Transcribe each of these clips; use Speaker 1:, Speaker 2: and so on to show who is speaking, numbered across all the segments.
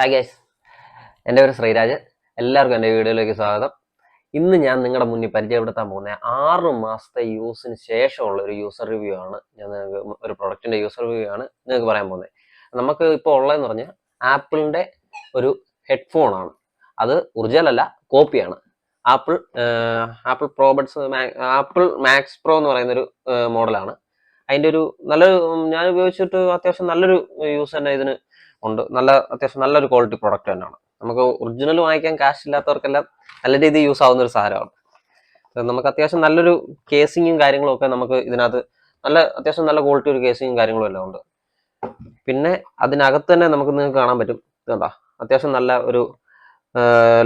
Speaker 1: Hi guys എന്റെ പേര് ശ്രീരാജ് എല്ലാവർക്കും എന്റെ വീഡിയോയിലേക്ക് സ്വാഗതം. ഇന്ന് ഞാൻ നിങ്ങളുടെ മുന്നിൽ പരിചയപ്പെടുത്താൻ പോകുന്ന ആറ് മാസത്തെ യൂസിന് ശേഷമുള്ള ഒരു യൂസർ റിവ്യൂ ആണ്. ഞാൻ നിങ്ങൾക്ക് ഒരു പ്രൊഡക്റ്റിന്റെ യൂസർ റിവ്യൂ ആണ് നിങ്ങൾക്ക് പറയാൻ പോകുന്നത്. നമുക്ക് ഇപ്പോൾ ഉള്ളതെന്ന് പറഞ്ഞാൽ ആപ്പിളിന്റെ ഒരു ഹെഡ്ഫോൺ ആണ്. അത് ഒറിജിനലല്ല കോപ്പിയാണ്. Apple Apple probuds Apple Max Pro എന്ന് പറയുന്ന ഒരു മോഡലാണ്. അതിന്റെ ഒരു നല്ലൊരു ഞാൻ ഉപയോഗിച്ചിട്ട് അത്യാവശ്യം നല്ലൊരു യൂസ് തന്നെ ഇതിന് ഉണ്ട്. നല്ല അത്യാവശ്യം നല്ലൊരു ക്വാളിറ്റി പ്രോഡക്റ്റ് തന്നെയാണ്. നമുക്ക് ഒറിജിനൽ വാങ്ങിക്കാൻ കാശ് ഇല്ലാത്തവർക്കെല്ലാം നല്ല രീതിയിൽ യൂസ് ആവുന്ന ഒരു സാധനമാണ്. നമുക്ക് അത്യാവശ്യം നല്ലൊരു കേസിങ്ങും കാര്യങ്ങളും ഒക്കെ നമുക്ക് ഇതിനകത്ത് നല്ല അത്യാവശ്യം നല്ല ക്വാളിറ്റി ഒരു കേസിങ്ങും കാര്യങ്ങളും എല്ലാം ഉണ്ട്. പിന്നെ അതിനകത്ത് തന്നെ നമുക്ക് നിങ്ങൾക്ക് കാണാൻ പറ്റും. ഇതുണ്ടാ? അത്യാവശ്യം നല്ല ഒരു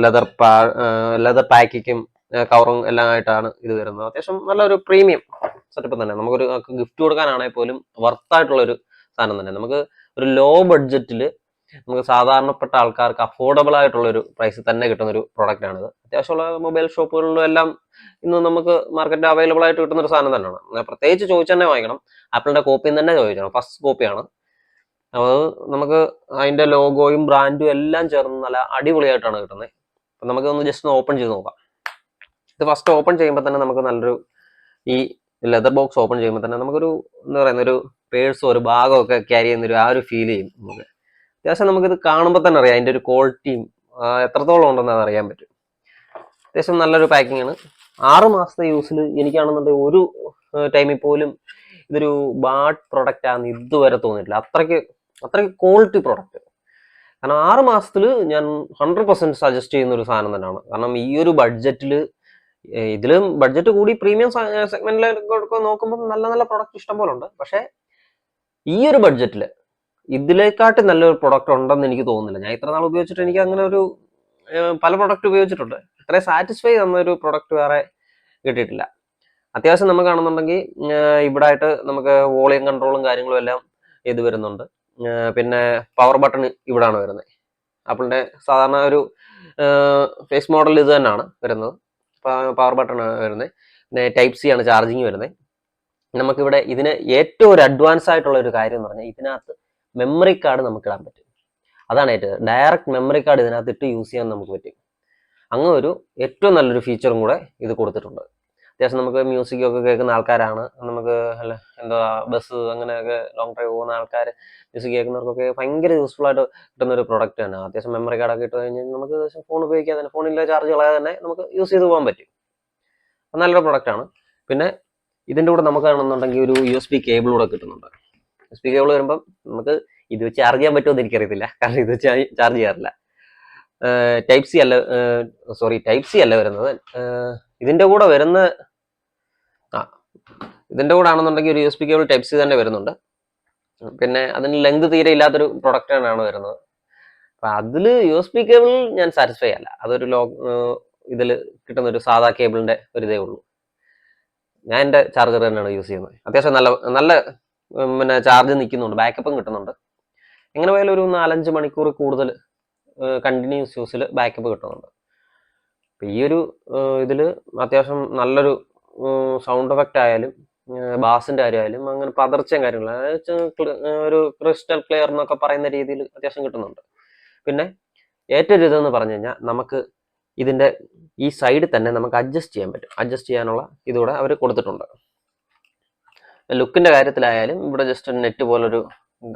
Speaker 1: ലെതർ പാ ലെതർ പാക്കിക്കും കവറും എല്ലാം ആയിട്ടാണ് ഇത് വരുന്നത്. അത്യാവശ്യം നല്ലൊരു പ്രീമിയം സെറ്റപ്പ് തന്നെ. നമുക്കൊരു ഗിഫ്റ്റ് കൊടുക്കാനാണെങ്കിൽ പോലും വർത്തായിട്ടുള്ള ഒരു സാധനം തന്നെ. നമുക്ക് ഒരു ലോ ബഡ്ജറ്റിൽ നമുക്ക് സാധാരണപ്പെട്ട ആൾക്കാർക്ക് അഫോർഡബിൾ ആയിട്ടുള്ള ഒരു പ്രൈസിൽ തന്നെ കിട്ടുന്ന ഒരു പ്രോഡക്റ്റ് ആണിത്. അത്യാവശ്യമുള്ള മൊബൈൽ ഷോപ്പുകളിലും എല്ലാം ഇന്ന് നമുക്ക് മാർക്കറ്റിൽ അവൈലബിൾ ആയിട്ട് കിട്ടുന്ന ഒരു സാധനം തന്നെയാണ്. പ്രത്യേകിച്ച് ചോദിച്ചു തന്നെ വാങ്ങിക്കണം. ആപ്പിളിന്റെ കോപ്പിയും തന്നെ ചോദിക്കണം. ഫസ്റ്റ് കോപ്പിയാണ് അത് നമുക്ക് അതിന്റെ ലോഗോയും ബ്രാൻഡും എല്ലാം ചേർന്ന് നല്ല അടിപൊളിയായിട്ടാണ് കിട്ടുന്നത്. അപ്പം നമുക്ക് ഒന്ന് ജസ്റ്റ് ഒന്ന് ഓപ്പൺ ചെയ്ത് നോക്കാം. ഇത് ഫസ്റ്റ് ഓപ്പൺ ചെയ്യുമ്പോൾ തന്നെ നമുക്ക് നല്ലൊരു ഈ ലെതർ ബോക്സ് ഓപ്പൺ ചെയ്യുമ്പോൾ തന്നെ നമുക്കൊരു എന്താ പറയുന്ന ഒരു പേഴ്സോ ഒരു ഭാഗമൊക്കെ ക്യാരി ചെയ്യുന്ന ഒരു ആ ഒരു ഫീൽ ചെയ്യും നമുക്ക്. അത്യാവശ്യം നമുക്കിത് കാണുമ്പോൾ തന്നെ അറിയാം അതിന്റെ ഒരു ക്വാളിറ്റിയും എത്രത്തോളം ഉണ്ടെന്ന് അറിയാൻ പറ്റും. അത്യാവശ്യം നല്ലൊരു പാക്കിംഗ് ആണ്. ആറ് മാസത്തെ യൂസിൽ എനിക്കാണെന്നുണ്ടെങ്കിൽ ഒരു ടൈമിൽ പോലും ഇതൊരു ബാഡ് പ്രൊഡക്റ്റ് ആണെന്ന് ഇതുവരെ തോന്നിയിട്ടില്ല. അത്രയ്ക്ക് അത്രയ്ക്ക് ക്വാളിറ്റി പ്രൊഡക്റ്റ് കാരണം ആറ് മാസത്തിൽ ഞാൻ ഹൺഡ്രഡ് പെർസെന്റ് സജസ്റ്റ് ചെയ്യുന്ന ഒരു സാധനം തന്നെയാണ്. കാരണം ഈ ഒരു ബഡ്ജറ്റിൽ ഇതിലും ബഡ്ജറ്റ് കൂടി പ്രീമിയം സെഗ്മെന്റിലൊക്കെ നോക്കുമ്പോൾ നല്ല നല്ല പ്രൊഡക്റ്റ് ഇഷ്ടം പോലെ ഉണ്ട് പക്ഷേ ഈ ഒരു ബഡ്ജറ്റിൽ ഇതിലേക്കാട്ടി നല്ലൊരു പ്രൊഡക്റ്റ് ഉണ്ടെന്ന് എനിക്ക് തോന്നുന്നില്ല. ഞാൻ ഇത്ര നാൾ ഉപയോഗിച്ചിട്ട് എനിക്ക് അങ്ങനെ ഒരു പല പ്രൊഡക്റ്റ് ഉപയോഗിച്ചിട്ടുണ്ട്. ഇത്രയും സാറ്റിസ്ഫൈ തന്ന ഒരു പ്രൊഡക്റ്റ് വേറെ കിട്ടിയിട്ടില്ല. അത്യാവശ്യം നമുക്ക് കാണുന്നുണ്ടെങ്കിൽ ഇവിടെ ആയിട്ട് നമുക്ക് വോളിയം കൺട്രോളും കാര്യങ്ങളും എല്ലാം ഇത് വരുന്നുണ്ട്. പിന്നെ പവർ ബട്ടൺ ഇവിടാണ് വരുന്നത്. ആപ്പിളിന്റെ സാധാരണ ഒരു ഫേസ് മോഡൽ ഇത് തന്നെയാണ് വരുന്നത്. പവർ ബട്ടൺ വരുന്നത്. പിന്നെ ടൈപ്പ് സി ആണ് ചാർജിങ് വരുന്നത്. നമുക്കിവിടെ ഇതിന് ഏറ്റവും ഒരു അഡ്വാൻസ് ആയിട്ടുള്ള ഒരു കാര്യം എന്ന് പറഞ്ഞാൽ ഇതിനകത്ത് മെമ്മറി കാർഡ് നമുക്ക് ഇടാൻ പറ്റും. അതാണ് ഏറ്റവും ഡയറക്റ്റ് മെമ്മറി കാർഡ് ഇതിനകത്ത് ഇട്ട് യൂസ് ചെയ്യാൻ നമുക്ക് പറ്റും. അങ്ങ് ഒരു ഏറ്റവും നല്ലൊരു ഫീച്ചറും കൂടെ ഇത് കൊടുത്തിട്ടുണ്ട്. അത്യാവശ്യം നമുക്ക് മ്യൂസിക് ഒക്കെ കേൾക്കുന്ന ആൾക്കാരാണ്. നമുക്ക് അല്ല എന്താ ബസ് അങ്ങനെയൊക്കെ ലോങ് ഡ്രൈവ് പോകുന്ന ആൾക്കാർ മ്യൂസിക് കേൾക്കുന്നവർക്കൊക്കെ ഭയങ്കര യൂസ്ഫുൾ ആയിട്ട് കിട്ടുന്ന ഒരു പ്രൊഡക്റ്റ് തന്നെ. അത്യാവശ്യം മെമ്മറി കാർഡൊക്കെ ഇട്ട് കഴിഞ്ഞാൽ നമുക്ക് ഫോൺ ഉപയോഗിക്കാതെ തന്നെ ഫോണിലെ ചാർജ് കളയാതെ തന്നെ നമുക്ക് യൂസ് ചെയ്ത് പോകാൻ പറ്റും. നല്ലൊരു പ്രോഡക്റ്റ് ആണ്. പിന്നെ ഇതിന്റെ കൂടെ നമുക്ക് കാണുന്നുണ്ടെങ്കിൽ ഒരു യു എസ് ബി കേബിൾ കൂടെ കിട്ടുന്നുണ്ട്. യു എസ് ബി കേബിൾ വരുമ്പം നമുക്ക് ഇത് വെച്ച് ചാർജ് ചെയ്യാൻ പറ്റുമോ എന്ന് എനിക്കറിയത്തില്ല. കാരണം ഇത് വെച്ച് ചാർജ് ചെയ്യാറില്ല. ടൈപ്പ് സി അല്ല സോറി ടൈപ്പ് സി അല്ല വരുന്നത്. ഇതിന്റെ കൂടെ വരുന്ന ആ ഇതിന്റെ കൂടെ ആണെന്നുണ്ടെങ്കിൽ ഒരു U S B cable type C തന്നെ വരുന്നുണ്ട്. പിന്നെ അതിന് ലെങ്ത് തീരെ ഇല്ലാത്തൊരു പ്രൊഡക്റ്റ് തന്നെയാണ് വരുന്നത്. അപ്പം അതിൽ യു എസ് ബി കേബിൾ ഞാൻ സാറ്റിസ്ഫൈ അല്ല. അതൊരു ലോ ഇതിൽ കിട്ടുന്ന ഒരു സാധാ കേബിളിന്റെ ഒരു ഇതേ ഉള്ളൂ. ഞാൻ എന്റെ ചാർജർ തന്നെയാണ് യൂസ് ചെയ്യുന്നത്. അത്യാവശ്യം നല്ല നല്ല പിന്നെ ചാർജ് നിൽക്കുന്നുണ്ട്. ബാക്കപ്പും കിട്ടുന്നുണ്ട്. എങ്ങനെ പോയാലും ഒരു നാലഞ്ച് മണിക്കൂർ കൂടുതൽ കണ്ടിന്യൂസ് യൂസിൽ ബാക്കപ്പ് കിട്ടുന്നുണ്ട്. അപ്പം ഈ ഒരു ഇതിൽ അത്യാവശ്യം നല്ലൊരു സൗണ്ട് എഫക്റ്റ് ആയാലും ബാസിന്റെ കാര്യമായാലും അങ്ങനെ പതർച്ചയും കാര്യങ്ങളും അതായത് ഒരു ക്രിസ്റ്റൽ ക്ലിയർ എന്നൊക്കെ പറയുന്ന രീതിയിൽ അത്യാവശ്യം കിട്ടുന്നുണ്ട്. പിന്നെ ഏറ്റവും ഒരു ഇതെന്ന് പറഞ്ഞു കഴിഞ്ഞാൽ നമുക്ക് ഇതിന്റെ ഈ സൈഡിൽ തന്നെ നമുക്ക് അഡ്ജസ്റ്റ് ചെയ്യാൻ പറ്റും. അഡ്ജസ്റ്റ് ചെയ്യാനുള്ള ഇതുകൂടെ അവർ കൊടുത്തിട്ടുണ്ട്. ലുക്കിന്റെ കാര്യത്തിലായാലും ഇവിടെ ജസ്റ്റ് നെറ്റ് പോലൊരു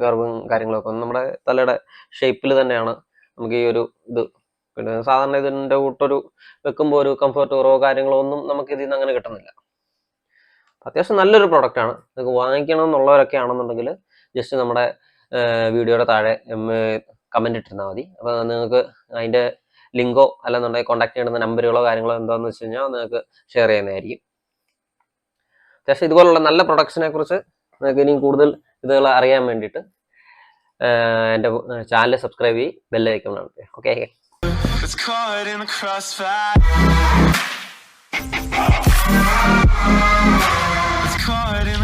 Speaker 1: ഗർവും കാര്യങ്ങളൊക്കെ നമ്മുടെ തലയുടെ ഷേപ്പിൽ തന്നെയാണ് നമുക്ക് ഈ ഒരു ഇത് പിന്നെ സാധാരണ ഇതിന്റെ കൂട്ടൊരു വെക്കുമ്പോൾ ഒരു കംഫർട്ട് കുറവോ കാര്യങ്ങളോ ഒന്നും നമുക്ക് ഇതിൽ നിന്ന് അങ്ങനെ കിട്ടുന്നില്ല. അത്യാവശ്യം നല്ലൊരു പ്രൊഡക്റ്റ് ആണ്. നിങ്ങൾക്ക് വാങ്ങിക്കണം എന്നുള്ളവരൊക്കെ ആണെന്നുണ്ടെങ്കിൽ ജസ്റ്റ് നമ്മുടെ വീഡിയോയുടെ താഴെ കമന്റ് ഇട്ടിരുന്നാൽ മതി. അപ്പോൾ നിങ്ങൾക്ക് അതിന്റെ ലിങ്കോ അല്ലെന്നുണ്ടെങ്കിൽ കോൺടാക്ട് ചെയ്യുന്ന നമ്പറുകളോ കാര്യങ്ങളോ എന്താണെന്ന് വെച്ച് കഴിഞ്ഞാൽ നിങ്ങൾക്ക് ഷെയർ ചെയ്യുന്നതായിരിക്കും. അത്യാവശ്യം ഇതുപോലുള്ള നല്ല പ്രൊഡക്ട്സിനെ കുറിച്ച് നിങ്ങൾക്ക് ഇനിയും കൂടുതൽ ഇതുകൾ അറിയാൻ വേണ്ടിയിട്ട് എന്റെ ചാനൽ സബ്സ്ക്രൈബ് ചെയ്യും bell icon okay
Speaker 2: It's caught in the crossfire.